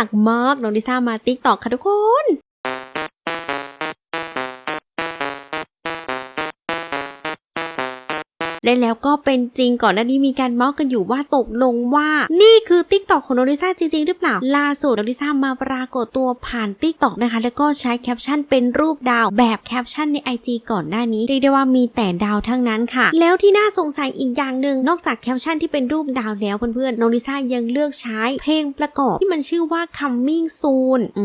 หนักมากน้องลิซ่ามาติ๊กตอกค่ะทุกคน และแล้วก็เป็นจริงก่อนหน้านี้มีการเมาส์กันอยู่ว่าตกลงว่า นี่คือติ๊กตอกของโนริซ่าจริงๆ หรือเปล่าล่าสุดโนริซ่ามาปรากฏตัวผ่านติ๊กตอกนะคะ แล้วก็ใช้แคปชั่นเป็นรูปดาวแบบแคปชั่นใน IG ก่อนหน้านี้เรียกได้ว่ามีแต่ดาวทั้งนั้นค่ะ แล้วที่น่าสงสัยอีกอย่างหนึ่งนอกจากแคปชั่นที่เป็นรูปดาวแล้วเพื่อนๆโนริซ่ายังเลือกใช้เพลงประกอบที่มันชื่อว่า coming soon อื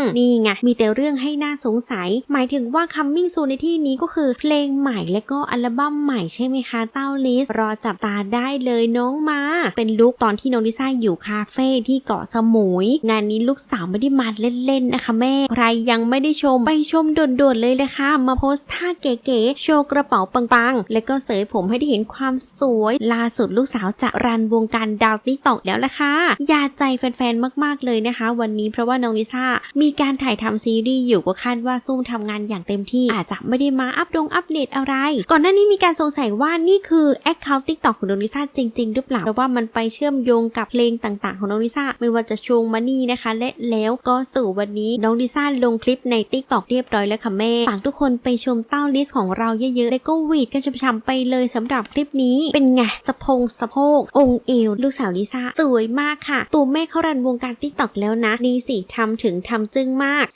มนี่ไงมีแต่เรื่องให้น่าสงสัย หมายถึงว่า coming soon ในที่นี้ก็คือเพลงใหม่และก็อัลบั้มใหม่ใช่ไหมคะเต้าลิสรอจับตาได้เลยน้องมา เป็นลุคตอนที่น้องลิซ่าอยู่คาเฟ่ที่เกาะสมุย งานนี้ลูกสาวไม่ได้มาเล่นๆนะคะแม่ ใครยังไม่ได้ชมไปชมด่วนๆเลยเลยค่ะ มาโพสท่าเก๋ๆโชว์กระเป๋าปังๆ และก็เสยผมให้ได้เห็นความสวยล่าสุดลูกสาวจะรันวงการดาวติ๊กตอกแล้วละค่ะยาใจแฟนๆมากๆเลยนะคะ วันนี้เพราะว่าน้องลิซ่ามีการถ่ายทำซีรีส์อยู่ก็คาดว่าซุ่มทำงานอย่างเต็มที่อาจจะไม่ได้มาอัปดงอัปเดตอะไร ก่อนหน้านี้มีการสงสัยว่านี่คือแอคเคาท์ติ๊กตอกของน้องลิซ่าจริง ๆ หรือเปล่าเพราะว่ามันไปเชื่อมโยงกับเพลงต่างๆ ของน้องลิซ่าไม่ว่าจะชวงมานี่นะคะ และแล้วก็สู่วันนี้น้องลิซ่าลงคลิปในติ๊กตอกเรียบร้อยแล้วค่ะแม่ฝากทุกคนไปชมเต้าลิสของเราเยอะๆ และก็วีดกันช้ำๆไปเลยสำหรับคลิปนี้เป็นไงสะพงสะโพก องเอว ลูกสาวลิซ่าสวยมากค่ะ ตัวแม่เขารันวงการติ๊กตอกแล้วนะนี่สิทำถึงทำจึ้งมาก